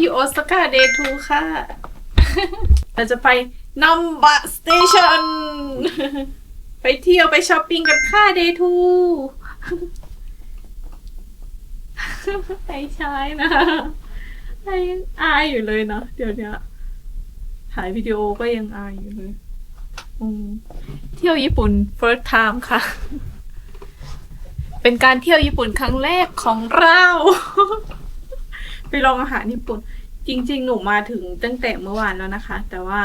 อยู่โอซาก้าเดย์ทูค่ะ เราจะไปนัมบะสเตชันไปเที่ยวไปช้อปปิ้งกันค่ะเดย์ทูไปใช้นะไอยังอายอยู่เลยเนาะเดี๋ยวนี้ถ่ายวิดีโอก็ยังอายอยู่เลยเที่ยวญี่ปุ่น first time ค่ะ เป็นการเที่ยวญี่ปุ่นครั้งแรกของเรา ไปลองอาหารญี่ปุ่น จริง ๆ หนูมาถึงตั้งแต่เมื่อวานแล้วนะคะ แต่ว่า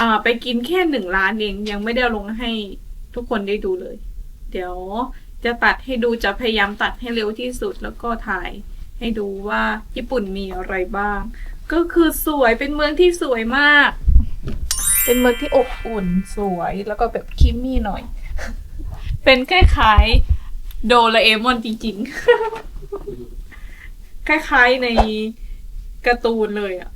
อ่าไปกินแค่หนึ่งร้านเองยังไม่ได้ลงให้ทุกคนได้ดูเลย เดี๋ยวจะตัดให้ดูจะพยายามตัดให้เร็วที่สุดแล้วก็ถ่ายให้ดูว่าญี่ปุ่นมีอะไรบ้าง ก็คือสวยเป็นเมืองที่สวยมาก เป็นเมืองที่อบอุ่นสวยแล้วก็แบบคิมมี่หน่อย เป็นคล้ายๆโดราเอมอนจริงๆ คล้ายๆใน การ์ตูนเลยอะ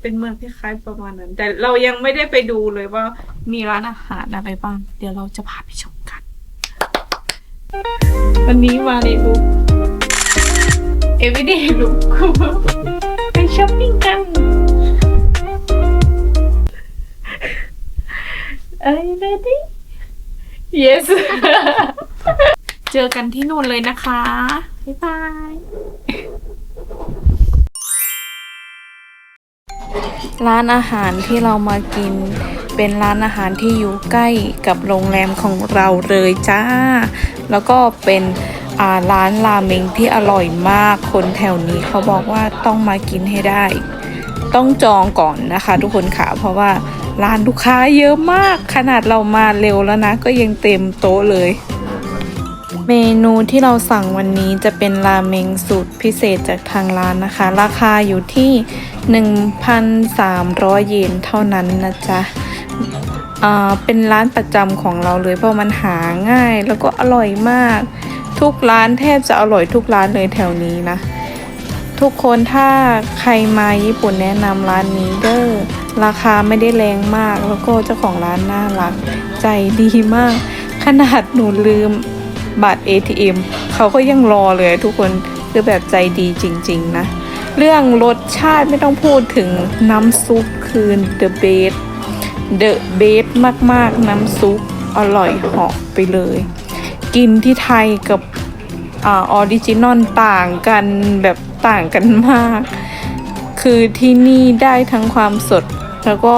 เป็นเมืองคล้ายๆประมาณนั้น แต่เรายังไม่ได้ไปดูเลยว่ามีร้านอาหารอะไรบ้าง เดี๋ยวเราจะพาไปชมกัน วันนี้มาในลุค everyday look ไปช้อปปิ้งกัน Are you ready? Yes เจอกันที่นู่นเลยนะคะ บ๊ายบาย ร้านอาหารที่เรามากิน เป็นร้านอาหารที่อยู่ใกล้กับโรงแรมของเราเลยจ้า แล้วก็เป็นร้านราเมงที่อร่อยมาก คนแถวนี้เขาบอกว่าต้องมากินให้ได้ ต้องจองก่อนนะคะ ทุกคนค่ะ เพราะว่าร้านลูกค้าเยอะมาก ขนาดเรามาเร็วแล้วนะ ก็ยังเต็มโต๊ะเลย เมนูที่เราสั่งวันนี้จะเป็นราเมงสูตรพิเศษจากทางร้านนะคะ ราคาอยู่ที่ 1,300 เยนเท่านั้นนะจ๊ะอ่าเป็นร้านประจำของเราเลยเพราะมันหาง่ายแล้วก็อร่อยมาก ทุกร้านแทบจะอร่อยทุกร้านเลยแถวนี้นะ ทุกคนถ้าใครมาญี่ปุ่นแนะนำร้านนี้เด้อราคาไม่ได้แรงมากแล้วก็เจ้าของร้านน่ารัก ใจดีมาก ขนาดหนูลืม บัตร ATM เขาก็ยังรอเลยทุกคนคือแบบใจดีจริง ๆ นะ เรื่องรสชาติไม่ต้องพูดถึงน้ำซุปคือ the best the best มากๆ น้ำซุปอร่อยเหาะไปเลย กินที่ไทยกับออริจินอลต่างกันแบบต่างกันมาก คือที่นี่ได้ทั้งความสดแล้วก็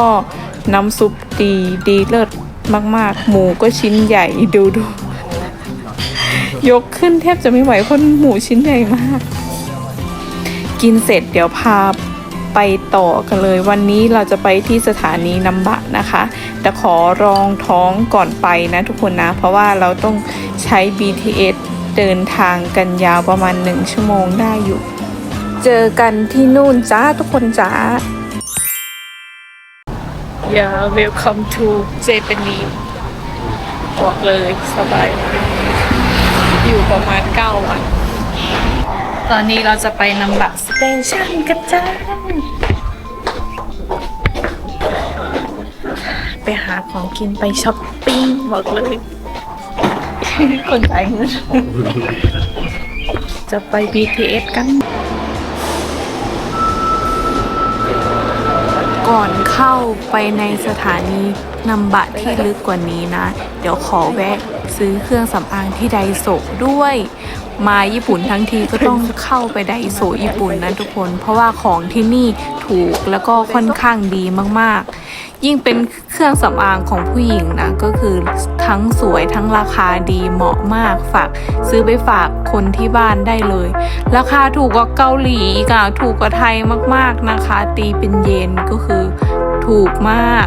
น้ำซุปดีดีเลิศมาก ๆ หมูก็ชิ้นใหญ่ดูดู ยกขึ้นแทบจะไม่ไหวเพราะหมูชิ้นใหญ่มาก กินเสร็จเดี๋ยวพาไปต่อกันเลย วันนี้เราจะไปที่สถานีนัมบะนะคะ แต่ขอรองท้องก่อนไปนะทุกคนนะ เพราะว่าเราต้องใช้ BTS เดินทางกันยาวประมาณหนึ่งชั่วโมงได้อยู่ เจอกันที่นู่นจ้าทุกคนจ้า Yeah welcome to Japanese บอกเลยสบาย อยู่ประมาณ9วัน ตอนนี้เราจะไปนำบัตรสเตชันกันจ้าไปหาของกินไปช้อปปิ้งบอกเลย คนจ่ายเงิน จะไป BTS กัน ก่อนเข้าไปในสถานีนำบัตรที่ลึกกว่านี้นะ เดี๋ยวขอแวะ ซื้อเครื่องสำอางที่ไดโซด้วย มาญี่ปุ่นทั้งทีก็ต้องเข้าไปไดโซญี่ปุ่นนะทุกคน เพราะว่าของที่นี่ถูกแล้วก็ค่อนข้างดีมากๆ ยิ่งเป็นเครื่องสำอางของผู้หญิงนะก็คือทั้งสวยทั้งราคาดีเหมาะมากฝากซื้อไปฝากคนที่บ้านได้เลย ราคาถูกกว่าเกาหลีอีกอะถูกกว่าไทยมากๆนะคะ ตีเป็นเยนก็คือถูกมาก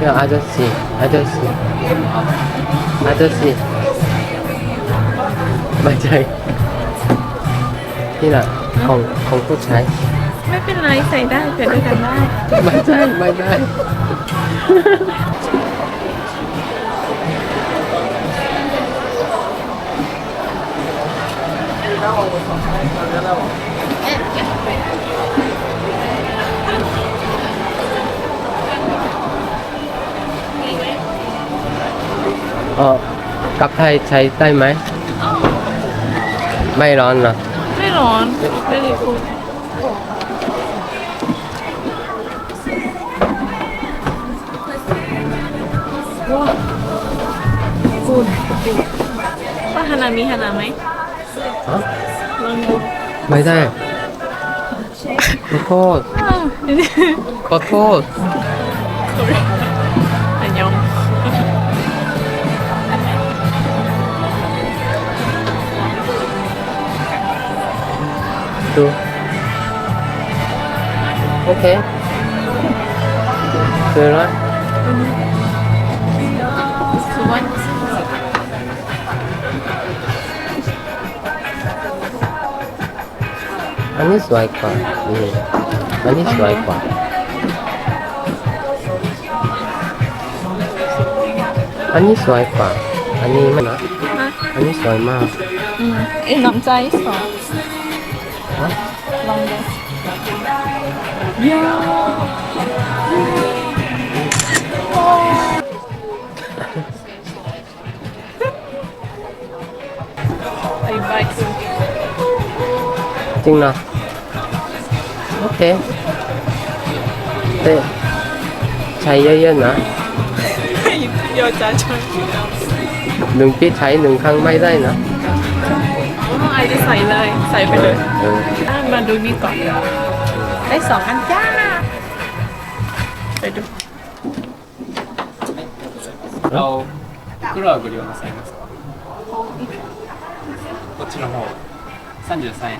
Yeah, I don't see. I don't see. I don't see. ไม่ใช่นี่แหละของของผู้ใช้ ไม่เป็นไรใส่ได้เกิดด้วยกันได้ ไม่ใช่ไม่ได้เออกลับไทยใช้ได้ไหม ร้อนไม่ได้พูดว้าวกูดว่าฮานามีฮานาไหม 어? ลองดูไม่ได้ขอโทษอ้าวนี่ขอโทษ ดู โอเคซื้อแล้วสุวรรณอันนี้สวยกว่านี่อันนี้สวยกว่าอันนี้สวยกว่า อันนี้ไม่นะอันนี้สวยมาก อืมเอ็นน้ำใจสองฮะลองดูยาไอ้ใบคือจริงนะโอเคแต่ใช้เย ไม่ได้นะ ไอจะใส่เลย ใส่ไปเลย เออ อ่ะมาดูนี่ก่อน ได้สองอันจ้า ไปดู 青袋はご利用なさいますかこっちの方33円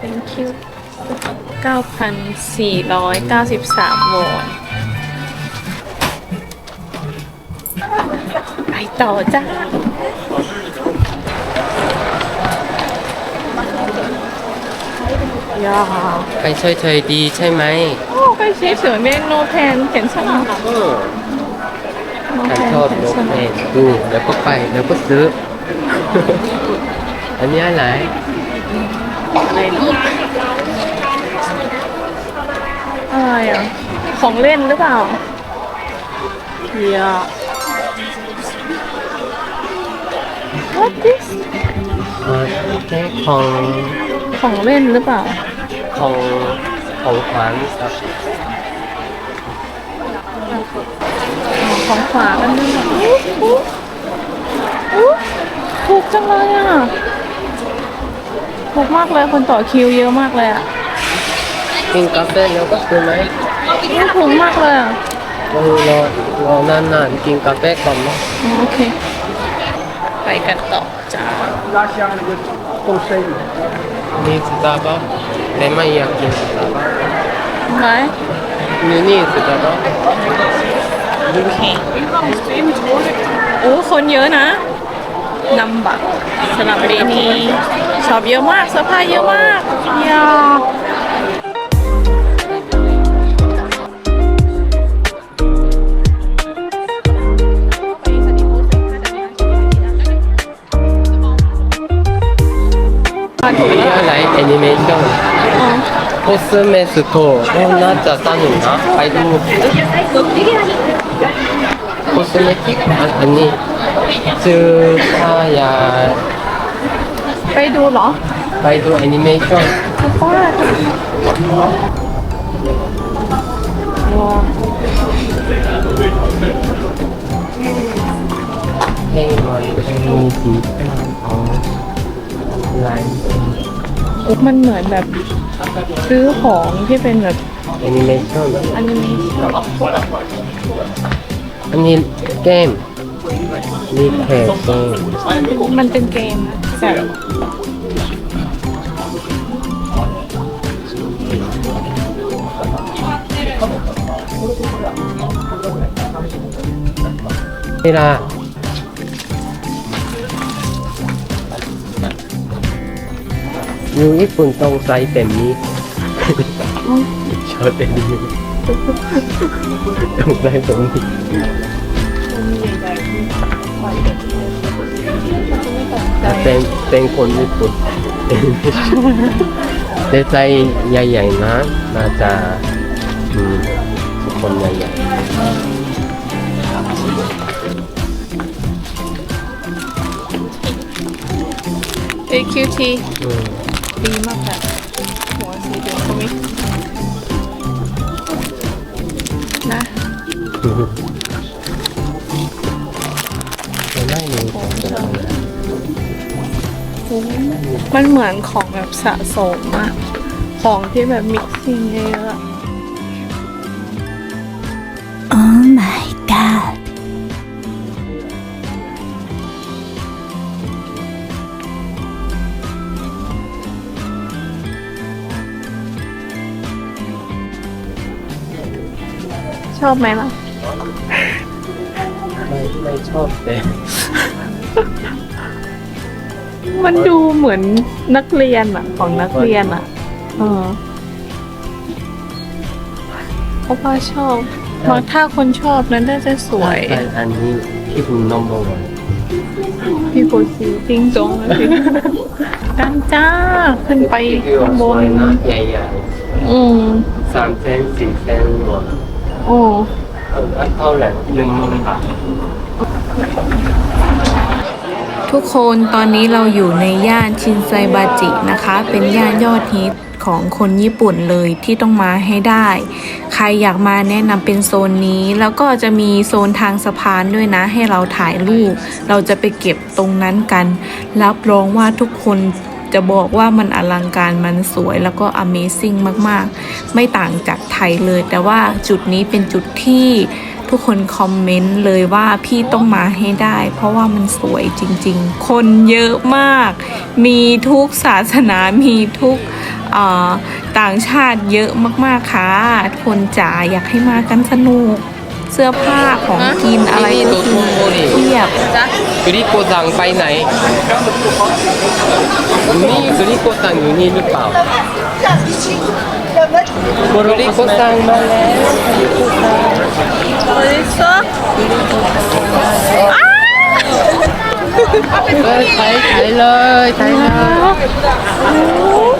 thank you 9,493วอน ไปต่อจ้ายาไปช่วยเธอดีใช่ไหมโอ้ไปเฉยเฉยๆแม่งโนแพนเขียนสลับเออโนฉันแพนชอบเขียนนกสลับเพนดูเดี๋ยวก็ไปเดี๋ยวก็ซื้อ อันนี้อะไรอะไรลูกอะไรอะ ของเล่นหรือเปล่าเยา What this เออแค่ของของเล่นหรือเปล่า ของของขวัญครับของฝากกันด้วยนะอู้อู้อู้ถูกจังเลยอะ ถูกมากเลยคนต่อคิวเยอะมากเลยอะกินกาแฟแล้วก็ซื้อไหมอู้ถูกมากเลยอะรอรอรอนานๆกินกาแฟก่อนไหมอ๋อโอเค ไปกันต่อจ้ามีสตาร์บัคแต่ไม่อยากกินสตาร์บัคไหนนี่นี่สตาร์บัคโอเคโอ้คนเยอะนะนำบัตรสลับเรนีชอบเยอะมากเสื้อผ้าเยอะมากยา มีอะไรแอนิเมชั่นอ๋อโคสเมสโตก็น่าจะสนุกนะไปดูโคสเมติกอันนี้ซื้อผ้ายาไปดูเหรอไปดูแอนิเมชั่นป้าว้าให้ มันเหมือนแบบซื้อของที่เป็นแบบแอนิเมชั่นอันนี้อันนี้เกมนี่แค่เกมมันเป็นเกมแต่เวลา อยู่ญี่ปุ่นต้องใส่แบบนี้ชอบแบบนี้ต้องใส่แบบนี้ถ้าเป็นเป็นคนญี่ปุ่นแต่ใจใหญ่ๆนะน่าจะอืมคนใหญ่ๆเอคิวทีอืม ดีมากค่ะหัวสีเหลืองก็มีนะไม่รู้ของจำอะไรมันเหมือนของแบบสะสมอะของที่แบบมิกซิ่งเยอะ อบไหมล่ะ ไม่ไม่ชอบแต่มันดูเหมือนนักเรียนอะของนักเรียนอะเออเพราะว่าชอบเพราะถ้าคนชอบนั้นน่าจะสวย แต่อันนี้ที่คุณน้องบอกว่าพี่โพสีจริงจงเลยสิดังจ้า ขึ้นไปข้างบน ใหญ่ใหญ่อืมๆสามเซนสี่เซนรวม โอ้เออเท่าไหร่หนึ่งหมื่นบาททุกคนตอนนี้เราอยู่ในย่านชินไซบาจินะคะ เป็นย่านยอดฮิตของคนญี่ปุ่นเลยที่ต้องมาให้ได้ ใครอยากมาแนะนำเป็นโซนนี้ แล้วก็จะมีโซนทางสะพานด้วยนะ ให้เราถ่ายรูป เราจะไปเก็บตรงนั้นกัน รับรองว่าทุกคน จะบอกว่ามันอลังการมันสวยแล้วก็ Amazing มากๆ ไม่ต่างจากไทยเลย แต่ว่าจุดนี้เป็นจุดที่ทุกคนคอมเมนต์เลยว่าพี่ต้องมาให้ได้ เพราะว่ามันสวยจริงๆ คนเยอะมาก มีทุกศาสนา มีทุกต่างชาติเยอะมากๆค่ะ คนจ๋าอยากให้มากันสนุก เสื้อผ้าของกินอะไรก็คือเทียบกริโกซังไปไหนนี่กริโกซังอยู่นี่หรือเปล่ากริโกซังมาแล้วเอ้ยถ่ายถ่ายเลยถ่ายเลย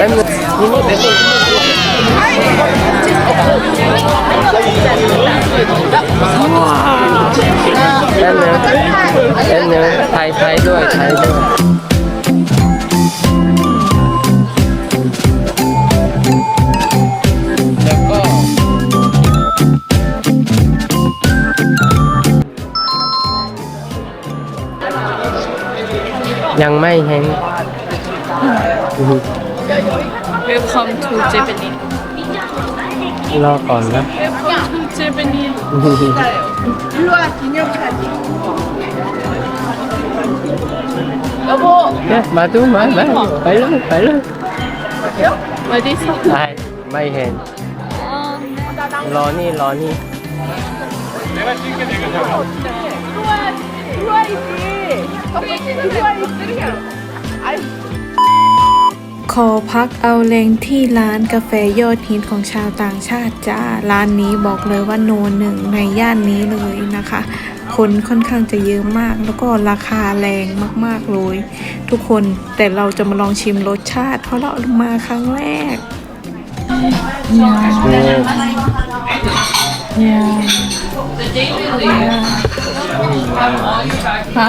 แป๊บนึงนี่นี่แป๊บนึงแป๊บนึงแป๊บนึงถ่ายถ่ายด้วยถ่ายด้วยแล้วก็ยังไม่เห็น Welcome to Japanese รอก่อนนะ Welcome to Japanese เนี่ยมาดูมามาไปเลยไปเลยมาดิสไปไม่เห็น รอนี่รอนี่ ขอพักเอาแรงที่ร้านกาแฟยอดฮิตของชาวต่างชาติจ้า ร้านนี้บอกเลยว่าโนหนึ่งในย่านนี้เลยนะคะ คนค่อนข้างจะเยอะมาก แล้วก็ราคาแรงมากๆเลย ทุกคนแต่เราจะมาลองชิมรสชาติ เพราะเรามาครั้งแรก ฮะ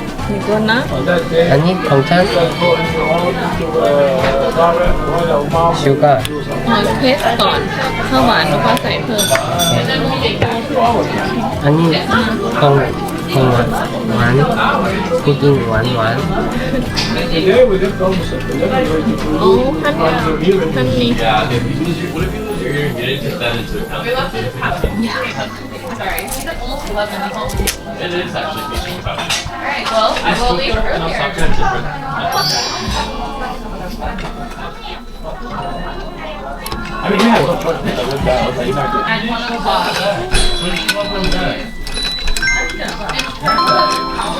นนะนี่โอเคเดี๋ยวก่อนนะ อันนี้ของฉันชูการ์เอาเทสก่อนข้าวหวานแล้วก็ใส่เพิ่มอันนี้ของของหวานหวานคุกกิ้งหวานหวานโอ้ฮันฮันนี่ interior, you didn't take that into account. We left it as. Yeah. Sorry. it's almost 11 at home. It is actually speaking about it. Alright, well, I will leave earlier. I mean, you have a front window with that. I was like, you're not good. At 1 o'clock. When did you? I don't know. In terms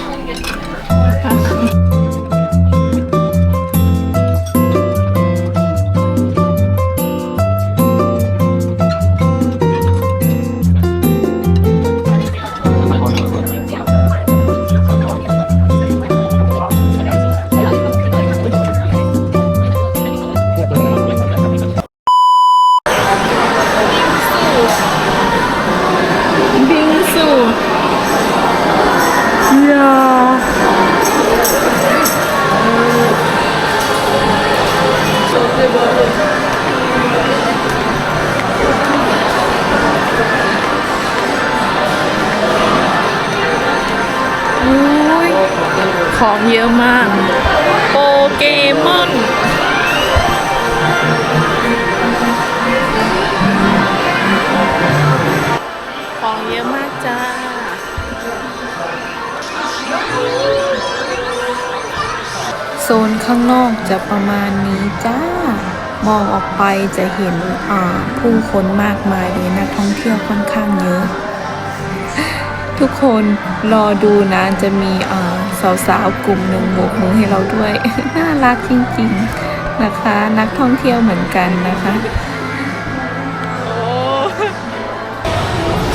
going to get to the ข้างนอกจะประมาณนี้จ้ามองออกไปจะเห็นผู้คนมากมายเลยนักท่องเที่ยวค่อนข้างเยอะ ทุกคนรอดูนะจะมีสาวๆกลุ่มหนึ่งโบกมือให้เราด้วย น่ารักจริงๆนะคะ นักท่องเที่ยวเหมือนกันนะคะ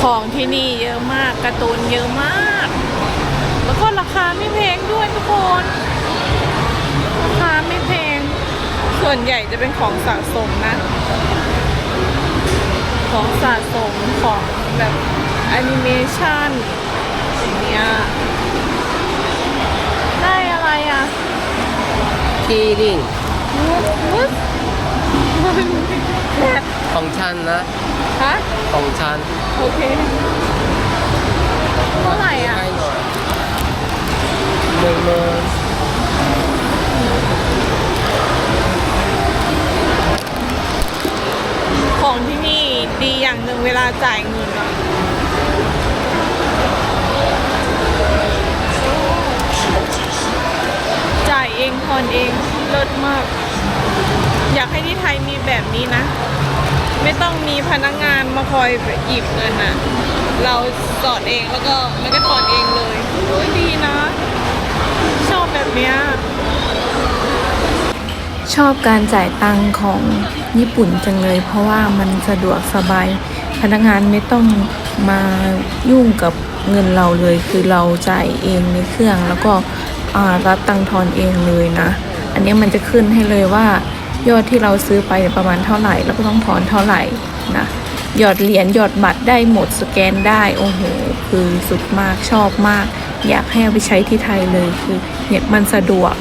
ของที่นี่เยอะมากการ์ตูนเยอะมาก แล้วก็ราคาไม่แพงด้วยทุกคน ส่วนใหญ่จะเป็นของสะสมนะ ของสะสมของแบบแอนิเมชันอย่างเงี้ยได้อะไรอะคีริงวุ้ดแบบของฉันนะ ฮะ ของฉันโอเค เท่าไหร่อะ ให้หน่อยหนึ่งหมื่น ของที่นี่ดีอย่างหนึ่งเวลาจ่ายเงินอะจ่ายเองทอนเองเลิศมาก อยากให้ที่ไทยมีแบบนี้นะ ไม่ต้องมีพนักงานมาคอยหยิบเงินอะเราสอดเองแล้วก็มันก็ถอนเองเลยโอ้ยดีนะ ชอบแบบเนี้ย ชอบการจ่ายตังค์ของญี่ปุ่นจังเลย เพราะว่ามันสะดวกสบาย พนักงานไม่ต้องมายุ่งกับเงินเราเลย คือเราจ่ายเองในเครื่อง แล้วก็รับตังค์ทอนเองเลยนะ อันนี้มันจะขึ้นให้เลยว่ายอดที่เราซื้อไปประมาณเท่าไหร่ แล้วก็ต้องถอนเท่าไหร่นะหยอดเหรียญหยอดบัตรได้หมดสแกนได้โอ้โหคือสุดมากชอบมาก อยากให้เอาไปใช้ที่ไทยเลยคือเนี่ยมันสะดวก